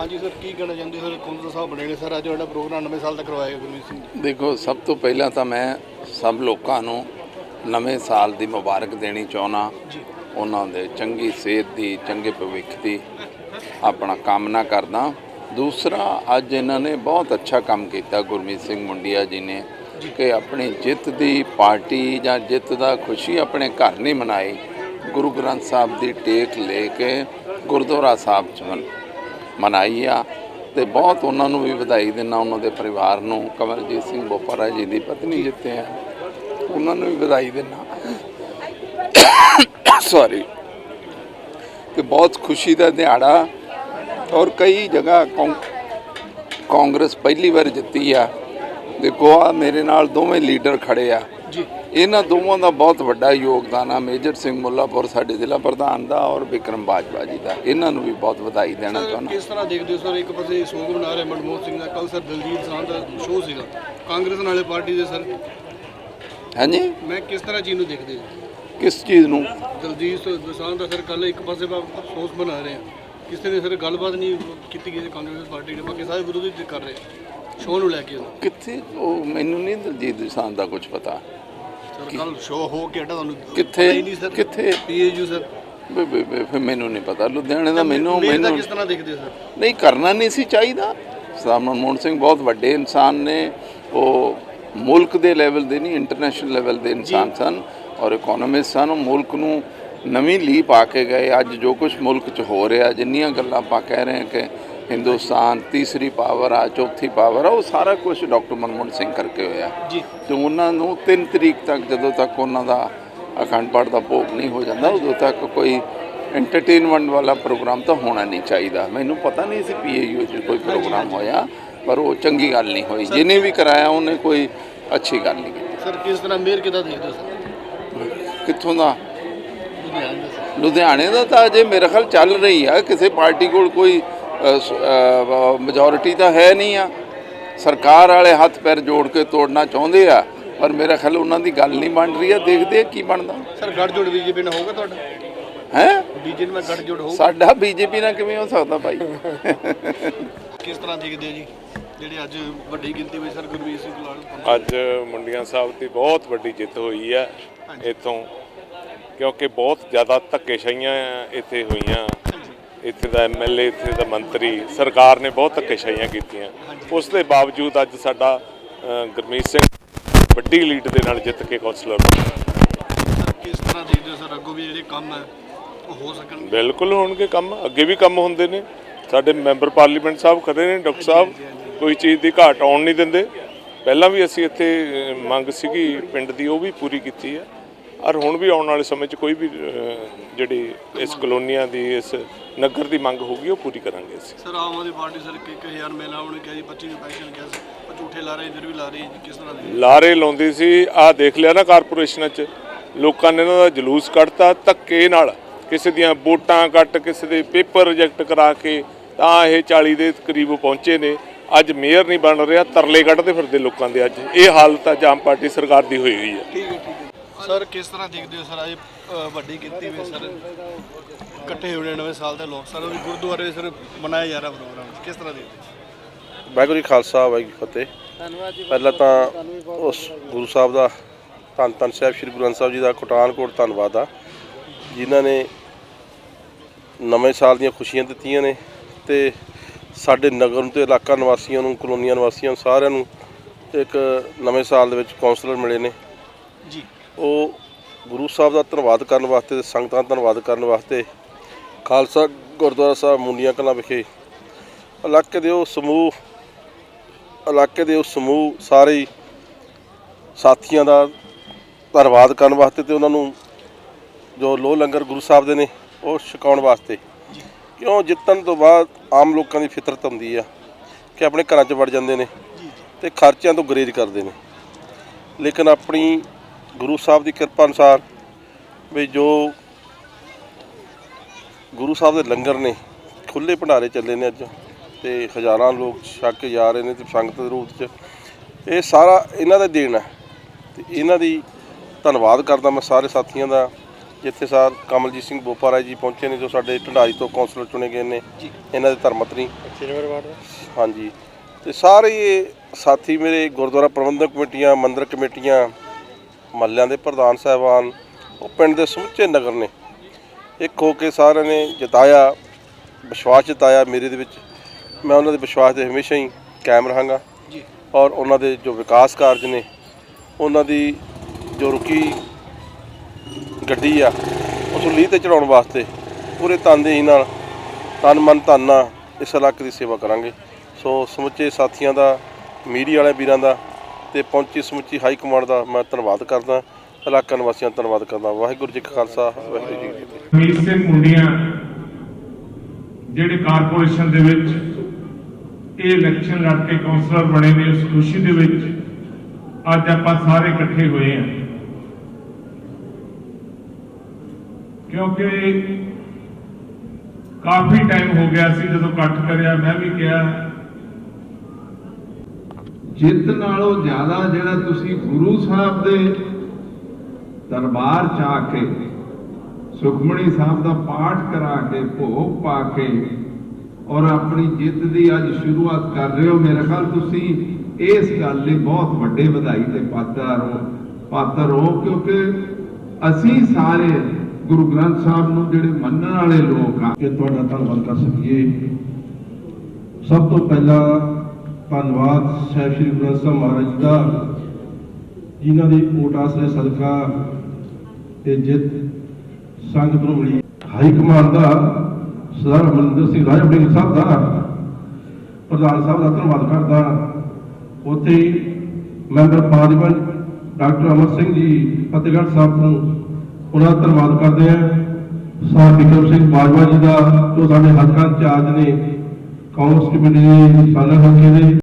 ਹਾਂਜੀ ਸਰ ਕੀ ਕਹਿਣਾ ਚਾਹੁੰਦੇ ਸਰ ਕੌਂਸਲ ਸਾਹਿਬ ਬਣੇ ਨੇ ਸਰ ਅੱਜ ਜਿਹੜਾ ਪ੍ਰੋਗਰਾਮ ਨਵੇਂ ਸਾਲ ਦਾ ਕਰਵਾਇਆ ਗੁਰਮੀਤ ਸਿੰਘ ਜੀ। ਦੇਖੋ ਸਭ ਤੋਂ ਪਹਿਲਾਂ ਤਾਂ ਮੈਂ ਸਭ ਲੋਕਾਂ ਨੂੰ ਨਵੇਂ ਸਾਲ ਦੀ ਮੁਬਾਰਕ ਦੇਣੀ ਚਾਹੁੰਦਾ। ਜੀ। ਉਹਨਾਂ ਦੇ ਚੰਗੀ ਸਿਹਤ ਦੀ ਚੰਗੇ ਭਵਿੱਖ ਦੀ ਆਪਣਾ ਕਾਮਨਾ ਕਰਦਾ। ਦੂਸਰਾ ਅੱਜ ਇਹਨਾਂ ਨੇ ਬਹੁਤ ਅੱਛਾ ਕੰਮ ਕੀਤਾ ਗੁਰਮੀਤ ਸਿੰਘ ਮੁੰਡਿਆ ਜੀ ਨੇ ਕਿ ਆਪਣੀ ਜਿੱਤ ਦੀ ਪਾਰਟੀ ਜਾਂ ਜਿੱਤ ਦਾ ਖੁਸ਼ੀ ਆਪਣੇ ਘਰ ਨਹੀਂ ਮਨਾਈ। ਗੁਰੂ ਗ੍ਰੰਥ ਸਾਹਿਬ ਦੀ ਟੇਕ ਲੈ ਕੇ ਗੁਰਦੁਆਰਾ ਸਾਹਿਬ ਚ ਮਨਾਈ ਆ ਤੇ ਬਹੁਤ ਉਹਨਾਂ ਨੂੰ ਵੀ ਵਧਾਈ ਦਿੰਦਾ ਉਹਨਾਂ ਦੇ ਪਰਿਵਾਰ ਨੂੰ। ਕਮਲਜੀਤ ਸਿੰਘ ਬੋਪਰਾ ਜੀ ਦੀ ਪਤਨੀ ਜਿੱਤੇ ਆ ਉਹਨਾਂ ਨੂੰ ਵੀ ਵਧਾਈ ਦਿੰਦਾ। ਸੌਰੀ ਤੇ ਬਹੁਤ ਖੁਸ਼ੀ ਦਾ ਦਿਹਾੜਾ ਔਰ ਕਈ ਜਗ੍ਹਾ ਕਾਂਗਰਸ ਪਹਿਲੀ ਵਾਰ ਜਿੱਤੀ ਆ। ਦੇਖੋ ਆ ਮੇਰੇ ਨਾਲ ਦੋਵੇਂ ਲੀਡਰ ਖੜੇ ਆ। ਜੀ। ਇਹਨਾਂ ਦੋਵਾਂ ਦਾ ਬਹੁਤ ਵੱਡਾ ਯੋਗਦਾਨ ਆ। ਮੇਜਰ ਸਿੰਘ ਮੁੱਲਾਪੁਰ ਸਾਡੇ ਜ਼ਿਲ੍ਹਾ ਪ੍ਰਧਾਨ ਦਾ ਔਰ ਵਿਕਰਮ ਬਾਜਵਾ ਜੀ ਦਾ। ਇਹਨਾਂ ਨੂੰ ਵੀ ਬਹੁਤ ਵਧਾਈ ਦੇਣਾ ਚਾਹੁੰਦਾ। ਕਿਸ ਤਰ੍ਹਾਂ ਦੇਖਦੇ ਹੋ ਸਰ? ਇੱਕ ਪਾਸੇ ਸੋਗ ਮਨਾ ਰਹੇ ਮਨਮੋਹਨ ਸਿੰਘ ਦਾ। ਕੱਲ ਸਰ ਦਲਜੀਤ ਸਾਹ ਦਾ ਸ਼ੋਅ ਸੀਗਾ। ਕਾਂਗਰਸ ਨਾਲੇ ਪਾਰਟੀ ਦੇ ਸਰ। ਹਾਂਜੀ? ਮੈਂ ਕਿਸ ਤਰ੍ਹਾਂ ਚੀਜ਼ ਨੂੰ ਦੇਖਦੇ ਹੋ? ਕਿਸ ਚੀਜ਼ ਨੂੰ? ਦਲਜੀਤ ਦੋਸਾਂਝ ਦਾ ਸਰ ਕੱਲ ਇੱਕ ਪਾਸੇ ਅਫਸੋਸ ਬਣਾ ਰਹੇ ਆ। ਕਿਸੇ ਨੇ ਸਰ ਗੱਲਬਾਤ ਨਹੀਂ ਕੀਤੀ ਗਈ ਕਾਂਗਰਸ ਪਾਰਟੀ ਨੇ। ਬਾਕੀ ਸਾਰੇ ਵਿਰੋਧੀ ਕਰ ਰਹੇ ਸ਼ੋਅ ਨੂੰ ਲੈ ਕੇ। ਕਿੱਥੇ? ਉਹ ਮੈਨੂੰ ਨਹੀਂ ਦਲਜੀਤ ਦੋਸਾਂਝ ਦਾ ਕੁਝ ਪਤਾ। ਸਰ ਕੱਲ ਸ਼ੋਅ ਹੋ ਕੇ ਹਟਾ ਤੁਹਾਨੂੰ ਕਿੱਥੇ? ਪਤਾ ਹੀ ਨਹੀਂ ਸਰ। ਕਿੱਥੇ? PAU sir. ਵੇ- ਵੇ- ਵੇ- ਫਿਰ ਮੈਨੂੰ ਨਹੀਂ ਪਤਾ। ਲੁਧਿਆਣੇ ਦਾ ਮੈਨੂੰ ਮੇਲ ਦਾ ਮੈਨੂੰ ਕਿਸ ਤਰ੍ਹਾਂ ਦੇਖਦੇ ਹੋ ਸਰ? ਨਹੀਂ ਕਰਨਾ ਨਹੀਂ ਸੀ ਚਾਹੀਦਾ। ਸਰਦਾਰ ਮਨਮੋਹਨ ਸਿੰਘ ਬਹੁਤ ਵੱਡੇ ਇਨਸਾਨ ਨੇ। ਉਹ ਮੁਲਕ ਦੇ ਲੈਵਲ ਦੇ ਨਹੀਂ ਇੰਟਰਨੈਸ਼ਨਲ ਲੈਵਲ ਦੇ ਇਨਸਾਨ ਸਨ ਔਰ ਇਕਨੋਮਿਸਟ ਸਨ। ਉਹ ਮੁਲਕ ਨੂੰ ਨਵੀਂ ਲੀਹ ਪਾ ਕੇ ਗਏ। ਅੱਜ ਜੋ ਕੁਝ ਮੁਲਕ 'ਚ ਹੋ ਰਿਹਾ ਜਿੰਨੀਆਂ ਗੱਲਾਂ ਆਪਾਂ ਕਹਿ ਰਹੇ ਹਾਂ ਕਿ ਹਿੰਦੁਸਤਾਨ ਤੀਸਰੀ ਪਾਵਰ ਆ ਚੌਥੀ ਪਾਵਰ ਆ ਉਹ ਸਾਰਾ ਕੁਝ ਡਾਕਟਰ ਮਨਮੋਹਨ ਸਿੰਘ ਕਰਕੇ ਹੋਇਆ। ਜੀ। ਤੇ ਉਹਨਾਂ ਨੂੰ 3 ਤਰੀਕ ਤੱਕ ਜਦੋਂ ਤੱਕ ਉਹਨਾਂ ਦਾ ਅਖੰਡ ਪਾਠ ਦਾ ਭੋਗ ਨਹੀਂ ਹੋ ਜਾਂਦਾ ਉਦੋਂ ਤੱਕ ਕੋਈ ਐਂਟਰਟੇਨਮੈਂਟ ਵਾਲਾ ਪ੍ਰੋਗਰਾਮ ਤਾਂ ਹੋਣਾ ਨਹੀਂ ਚਾਹੀਦਾ। ਮੈਨੂੰ ਪਤਾ ਨਹੀਂ ਸੀ ਪੀਏਯੂ 'ਚ ਕੋਈ ਪ੍ਰੋਗਰਾਮ ਹੋਇਆ ਪਰ ਉਹ ਚੰਗੀ ਗੱਲ ਨਹੀਂ ਹੋਈ। ਜਿਹਨੇ ਵੀ ਕਰਾਇਆ ਉਹਨੇ ਕੋਈ ਅੱਛੀ ਗੱਲ ਨਹੀਂ ਕੀਤੀ। ਸਰ ਕਿਸ ਤਰ੍ਹਾਂ ਮੇਰ ਕਿਦਾਂ ਦੇਖਦੇ ਹੋ ਸਰ? ਕਿੱਥੋਂ ਦਾ? ਲੁਧਿਆਣੇ ਦਾ ਸਰ। ਲੁਧਿਆਣੇ ਦਾ ਤਾਂ ਅਜੇ ਮੇਰੇ ਖਿਆਲ ਚੱਲ ਰਹੀ ਆ। ਕਿਸੇ ਪਾਰਟੀ ਕੋਲ ਕੋਈ ਮੈਜੋਰਿਟੀ ਤਾਂ ਹੈ ਨਹੀਂ ਆ। ਸਰਕਾਰ ਵਾਲੇ ਹੱਥ ਪੈਰ ਜੋੜ ਕੇ ਤੋੜਨਾ ਚਾਹੁੰਦੇ ਆ ਪਰ ਮੇਰਾ ਖਿਆਲ ਉਹਨਾਂ ਦੀ ਗੱਲ ਨਹੀਂ ਬਣ ਰਹੀ ਆ। ਦੇਖਦੇ ਆ ਕੀ ਬਣਦਾ। ਸਰ ਗੱਠਜੋੜ ਬੀਜੇਪੀ ਨਾਲ ਹੋਊਗਾ ਤੁਹਾਡਾ? ਹੈ? ਬੀਜੇਪੀ ਨਾਲ ਗੱਠਜੋੜ ਹੋਊਗਾ? ਸਾਡਾ ਬੀਜੇਪੀ ਨਾਲ ਕਿਵੇਂ ਹੋ ਸਕਦਾ ਭਾਈ? ਕਿਸ ਤਰ੍ਹਾਂ ਦੇਖਦੇ ਹੋ ਜੀ? ਜਿਹੜੇ ਅੱਜ ਵੱਡੀ ਗਿਣਤੀ ਵਿੱਚ ਸਰ ਗੁਰਮੀਤ ਸਿੰਘ ਲਾਲ ਅੱਜ ਮੁੰਡੀਆਂ ਸਾਹਿਬ ਦੀ ਬਹੁਤ ਵੱਡੀ ਜਿੱਤ ਹੋਈ ਹੈ ਇੱਥੋਂ ਕਿਉਂਕਿ ਬਹੁਤ ਜ਼ਿਆਦਾ ਧੱਕੇਸ਼ਾਹੀਆਂ ਇੱਥੇ ਹੋਈਆਂ। ਇੱਥੇ ਦਾ ਐਮਐਲਏ ਇੱਥੇ ਦਾ ਮੰਤਰੀ ਸਰਕਾਰ ਨੇ ਬਹੁਤ ਧੱਕੇਸ਼ਾਹੀਆਂ ਕੀਤੀਆਂ। ਉਸ ਦੇ ਬਾਵਜੂਦ ਅੱਜ ਸਾਡਾ ਗੁਰਮੀਤ ਸਿੰਘ ਵੱਡੀ ਲੀਡ ਦੇ ਨਾਲ ਜਿੱਤ ਕੇ ਕੌਂਸਲਰ ਕਿਸ ਤਰ੍ਹਾਂ ਦੇਖਦੇ ਸਰ? ਅੱਗੋਂ ਵੀ ਜਿਹੜੇ ਕੰਮ ਹੈ ਉਹ ਹੋ ਸਕਣ ਬਿਲਕੁਲ ਹੋਣਗੇ ਕੰਮ ਅੱਗੇ ਵੀ ਕੰਮ ਹੁੰਦੇ ਨੇ। ਸਾਡੇ ਮੈਂਬਰ ਪਾਰਲੀਮੈਂਟ ਸਾਹਿਬ ਖੜੇ ਨੇ ਡਾਕਟਰ ਸਾਹਿਬ। ਕੋਈ ਚੀਜ਼ ਦੀ ਘਾਟ ਆਉਣ ਨਹੀਂ ਦਿੰਦੇ। ਪਹਿਲਾਂ ਵੀ ਅਸੀਂ ਇੱਥੇ ਮੰਗ ਸੀਗੀ ਪਿੰਡ ਦੀ ਉਹ ਵੀ ਪੂਰੀ ਕੀਤੀ ਹੈ। ਔਰ ਹੁਣ ਵੀ ਆਉਣ ਵਾਲੇ ਸਮੇਂ 'ਚ ਕੋਈ ਵੀ ਜਿਹੜੀ ਇਸ ਕਲੋਨੀਆਂ ਦੀ ਇਸ ਨਗਰ ਦੀ ਮੰਗ ਹੋਊਗੀ ਉਹ ਪੂਰੀ ਕਰਾਂਗੇ ਅਸੀਂ। Sir Aam Aadmi party sir ਕਿ 1000 ਮਹਿਲਾ ਉਹਨੇ ਕਿਹਾ ਜੀ 25 ਨੂੰ ਪੈਨਸ਼ਨ ਕਿਹਾ ਸੀ। ਉਹ ਝੂਠੇ ਲਾ ਰਹੇ ਇਧਰ ਵੀ ਲਾ ਰਹੀ ਹੈ ਜੀ ਕਿਸ ਤਰ੍ਹਾਂ ਦੇ? ਲਾਰੇ ਲਾਉਂਦੀ ਸੀ ਆਹ ਦੇਖ ਲਿਆ ਨਾ ਕਾਰਪੋਰੇਸ਼ਨਾਂ 'ਚ। ਲੋਕਾਂ ਨੇ ਇਹਨਾਂ ਦਾ ਜਲੂਸ ਕੱਢਤਾ ਧੱਕੇ ਨਾਲ ਕਿਸੇ ਦੀਆਂ ਵੋਟਾਂ ਕੱਟ ਕਿਸੇ ਦੇ ਪੇਪਰ ਰਿਜੈਕਟ ਕਰਾ ਕੇ ਤਾਂ ਇਹ 40 ਦੇ ਕਰੀਬ ਪਹੁੰਚੇ ਨੇ। ਅੱਜ ਮੇਅਰ ਨਹੀਂ ਬਣ ਰਿਹਾ ਤਰਲੇ ਕੱਢਦੇ ਫਿਰਦੇ ਲੋਕਾਂ ਦੇ ਅੱਜ। ਇਹ ਹਾਲਤ ਅੱਜ ਆਮ ਪਾਰਟੀ ਸਰਕਾਰ ਦੀ ਹੋਈ ਹੋਈ ਹੈ ਸਰ ਕਿਸ ਤਰ੍ਹਾਂ ਦੇਖਦੇ ਹੋ ਸਰ? ਅੱਜ ਅ, ਵੱਡੀ ਗਿਣਤੀ ਵਿੱਚ ਸਰ ਇਕੱਠੇ ਹੋਣੇ ਨਵੇਂ ਸਾਲ ਦੇ ਲੋਕ ਸਰ ਉਹ ਵੀ ਗੁਰਦੁਆਰੇ ਸਰ ਮਨਾਇਆ ਜਾ ਰਿਹਾ ਪ੍ਰੋਗਰਾਮ ਕਿਸ ਤਰ੍ਹਾਂ ਦੇਖਦੇ ਹੋ? ਵਾਹਿਗੁਰੂ ਜੀ ਖਾਲਸਾ ਵਾਹਿਗੁਰੂ ਜੀ ਫਤਿਹ। ਪਹਿਲਾਂ ਤਾਂ ਉਸ ਗੁਰੂ ਸਾਹਿਬ ਦਾ ਧੰਨ ਧੰਨ ਸਾਹਿਬ ਸ੍ਰੀ ਗੁਰੂ ਗ੍ਰੰਥ ਸਾਹਿਬ ਜੀ ਦਾ ਕੋਟਾਨਕੋਟ ਧੰਨਵਾਦ ਆ ਜਿਨ੍ਹਾਂ ਨੇ ਨਵੇਂ ਸਾਲ ਦੀਆਂ ਖੁਸ਼ੀਆਂ ਦਿੱਤੀਆਂ ਨੇ ਤੇ ਸਾਡੇ ਨਗਰ ਨੂੰ ਤੇ ਇਲਾਕਾ ਨਿਵਾਸੀਆਂ ਨੂੰ ਕਲੋਨੀਆਂ ਨਿਵਾਸੀਆਂ ਨੂੰ ਸਾਰਿਆਂ ਨੂੰ ਇੱਕ ਨਵੇਂ ਸਾਲ ਦੇ ਵਿੱਚ ਕਾਉਂਸਲਰ ਮਿਲੇ ਨੇ। ਜੀ ਉਹ ਗੁਰੂ ਸਾਹਿਬ ਦਾ ਧੰਨਵਾਦ ਕਰਨ ਵਾਸਤੇ ਤੇ ਸੰਗਤਾਂ ਦਾ ਧੰਨਵਾਦ ਕਰਨ ਵਾਸਤੇ ਖਾਲਸਾ ਗੁਰਦੁਆਰਾ ਸਾਹਿਬ ਮੁੰਡੀਆਂ ਕਲਾਂ ਵਿਖੇ ਇਲਾਕੇ ਦੇ ਉਹ ਸਮੂਹ ਇਲਾਕੇ ਦੇ ਉਹ ਸਮੂਹ ਸਾਰੇ ਸਾਥੀਆਂ ਦਾ ਧੰਨਵਾਦ ਕਰਨ ਵਾਸਤੇ ਤੇ ਉਹਨਾਂ ਨੂੰ ਜੋ ਲੋ ਲੰਗਰ ਗੁਰੂ ਸਾਹਿਬ ਦੇ ਨੇ ਉਹ ਛਕਾਉਣ ਵਾਸਤੇ। ਕਿਉਂ? ਜਿੱਤਣ ਤੋਂ ਬਾਅਦ ਆਮ ਲੋਕਾਂ ਦੀ ਫਿਤਰਤ ਹੁੰਦੀ ਆ ਕਿ ਆਪਣੇ ਘਰਾਂ 'ਚ ਵੜ ਜਾਂਦੇ ਨੇ ਤੇ ਖਰਚਿਆਂ ਤੋਂ ਗਰੇਜ ਕਰਦੇ ਨੇ। ਲੇਕਿਨ ਆਪਣੀ ਗੁਰੂ ਸਾਹਿਬ ਦੀ ਕਿਰਪਾ ਅਨੁਸਾਰ ਵੀ ਜੋ ਗੁਰੂ ਸਾਹਿਬ ਦੇ ਲੰਗਰ ਨੇ ਖੁੱਲੇ ਭੰਡਾਰੇ ਚੱਲੇ ਨੇ ਅੱਜ ਤੇ ਹਜ਼ਾਰਾਂ ਲੋਕ ਛਕ ਕੇ ਜਾ ਰਹੇ ਨੇ ਤੇ ਸੰਗਤ ਦੇ ਰੂਪ 'ਚ। ਇਹ ਸਾਰਾ ਇਹਨਾਂ ਦਾ ਦੇਣ ਹੈ ਤੇ ਇਹਨਾਂ ਦੀ ਧੰਨਵਾਦ ਕਰਦਾ ਮੈਂ ਸਾਰੇ ਸਾਥੀਆਂ ਦਾ ਜਿੱਥੇ ਸਰ ਕਮਲਜੀਤ ਸਿੰਘ ਬੋਪਾਰਾ ਜੀ ਪਹੁੰਚੇ ਨੇ ਜੋ ਸਾਡੇ ਢੰਡਾਰੀ ਤੋਂ ਕੌਂਸਲਰ ਚੁਣੇ ਗਏ ਨੇ ਇਹਨਾਂ ਦੇ ਧਰਮਪਤਨੀ ਹਾਂਜੀ। ਤੇ ਸਾਰੇ ਸਾਥੀ ਮੇਰੇ ਗੁਰਦੁਆਰਾ ਪ੍ਰਬੰਧਕ ਕਮੇਟੀਆਂ ਮੰਦਿਰ ਕਮੇਟੀਆਂ ਮਹੱਲਿਆਂ ਦੇ ਪ੍ਰਧਾਨ ਸਾਹਿਬਾਨ ਉਹ ਪਿੰਡ ਦੇ ਸਮੁੱਚੇ ਨਗਰ ਨੇ। ਇੱਕ ਹੋ ਕੇ ਸਾਰਿਆਂ ਨੇ ਜਤਾਇਆ ਵਿਸ਼ਵਾਸ ਜਤਾਇਆ ਮੇਰੇ ਦੇ ਵਿੱਚ। ਮੈਂ ਉਹਨਾਂ ਦੇ ਵਿਸ਼ਵਾਸ ਦੇ ਹਮੇਸ਼ਾ ਹੀ ਕਾਇਮ ਰਹਾਂਗਾ। ਜੀ। ਔਰ ਉਹਨਾਂ ਦੇ ਜੋ ਵਿਕਾਸ ਕਾਰਜ ਨੇ ਉਹਨਾਂ ਦੀ ਜੋ ਰੁਕੀ ਗੱਡੀ ਆ ਉਸ ਨੂੰ ਲੀਹ ਤੇ ਚੜਾਉਣ ਵਾਸਤੇ ਪੂਰੇ ਤਨਦੇਹੀ ਨਾਲ ਤਨ ਮਨ ਧਨ ਇਸ ਇਲਾਕੇ ਦੀ ਸੇਵਾ ਕਰਾਂਗੇ। ਸੋ ਸਮੁੱਚੇ ਸਾਥੀਆਂ ਦਾ ਮੀਡੀਆ ਵਾਲੇ ਵੀਰਾਂ ਦਾ ਤੇ ਪਹੁੰਚੀ ਸਮੁੱਚੀ ਹਾਈ ਕਮਾਂਡ ਦਾ ਮੈਂ ਧੰਨਵਾਦ ਕਰਦਾ, ਇਲਾਕਾ ਨਿਵਾਸੀਆਂ ਦਾ ਧੰਨਵਾਦ ਕਰਦਾ। ਵਾਹਿਗੁਰੂ ਜੀ ਕਾ ਖਾਲਸਾ, ਵਾਹਿਗੁਰੂ ਜੀ ਕੀ ਫਤਿਹ। ਮੀਤ ਸਿੰਘ ਮੁੰਡੀਆਂ, ਜਿਹੜੇ ਕਾਰਪੋਰੇਸ਼ਨ ਦੇ ਵਿੱਚ ਇਹ ਇਲੈਕਸ਼ਨ ਲੜ ਕੇ ਕਾਉਂਸਲਰ ਬਣੇ ਨੇ, ਉਸ ਖੁਸ਼ੀ ਦੇ ਵਿੱਚ ਅੱਜ ਆਪਾਂ ਸਾਰੇ ਇਕੱਠੇ ਹੋਏ ਹਾਂ। ਕਿਉਂਕਿ ਕਾਫੀ ਟਾਈਮ ਹੋ ਗਿਆ ਸੀ ਜਦੋਂ ਇਕੱਠ ਕਰਿਆ, ਮੈਂ ਵੀ ਕਿਹਾ ਜਿੱਤ ਨਾਲੋਂ ਜ਼ਿਆਦਾ ਜਿਹੜਾ ਤੁਸੀਂ ਗੁਰੂ ਸਾਹਿਬ ਦੇ ਦਰਬਾਰ ਚ ਆ ਕੇ ਸੁਖਮਣੀ ਸਾਹਿਬ ਦਾ ਪਾਠ ਕਰਾ ਕੇ, ਭੋਗ ਪਾ ਕੇ ਔਰ ਆਪਣੀ ਜਿੱਤ ਦੀ ਅੱਜ ਸ਼ੁਰੂਆਤ ਕਰ ਰਹੇ ਹੋ, ਮੇਰੇ ਖਿਆਲ ਤੁਸੀਂ ਇਸ ਗੱਲ ਲਈ ਬਹੁਤ ਵੱਡੇ ਵਧਾਈ ਦੇ ਪਾਤਰ ਹੋ ਪਾਤਰ ਹੋ ਕਿਉਂਕਿ ਅਸੀਂ ਸਾਰੇ ਗੁਰੂ ਗ੍ਰੰਥ ਸਾਹਿਬ ਨੂੰ ਜਿਹੜੇ ਮੰਨਣ ਵਾਲੇ ਲੋਕ ਆ, ਕਿ ਤੁਹਾਡਾ ਧੰਨਵਾਦ ਕਰ ਸਕੀਏ। ਸਭ ਤੋਂ ਪਹਿਲਾਂ ਧੰਨਵਾਦ ਸਾਹਿਬ ਸ੍ਰੀ ਗੁਰੂ ਗ੍ਰੰਥ ਸਾਹਿਬ ਮਹਾਰਾਜ ਜੀ ਦਾ, ਜਿਨ੍ਹਾਂ ਦੀ ਓਟ ਆਸਰੇ ਸਦਕਾ ਤੇ ਜਿੱਤ ਸੰਗਤ ਨੂੰ ਮਿਲੀ। ਹਾਈ ਕਮਾਨ ਦਾ ਸਰਦਾਰ ਅਮਰਿੰਦਰ ਸਿੰਘ ਰਾਜਾ ਵੜਿੰਗ ਸਾਹਿਬ ਦਾ ਪ੍ਰਧਾਨ ਸਾਹਿਬ ਦਾ ਧੰਨਵਾਦ ਕਰਦਾ। ਉੱਥੇ member parliament doctor Amar Singh ji Fatehgarh Sahib ਨੂੰ ਉਹਨਾਂ ਦਾ ਧੰਨਵਾਦ ਕਰਦੇ ਹਾਂ। ਸਾਹਿਬ ਵਿਕਰਮ ਸਿੰਘ ਬਾਜਵਾ ਜੀ ਦਾ ਜੋ ਸਾਡੇ ਹਲਕਾ ਇੰਚਾਰਜ ਨੇ, ਕਾਂਗਰਸ ਕਮੇਟੀ ਦੇ ਸਾਲਾ ਹਲਕੇ ਦੇ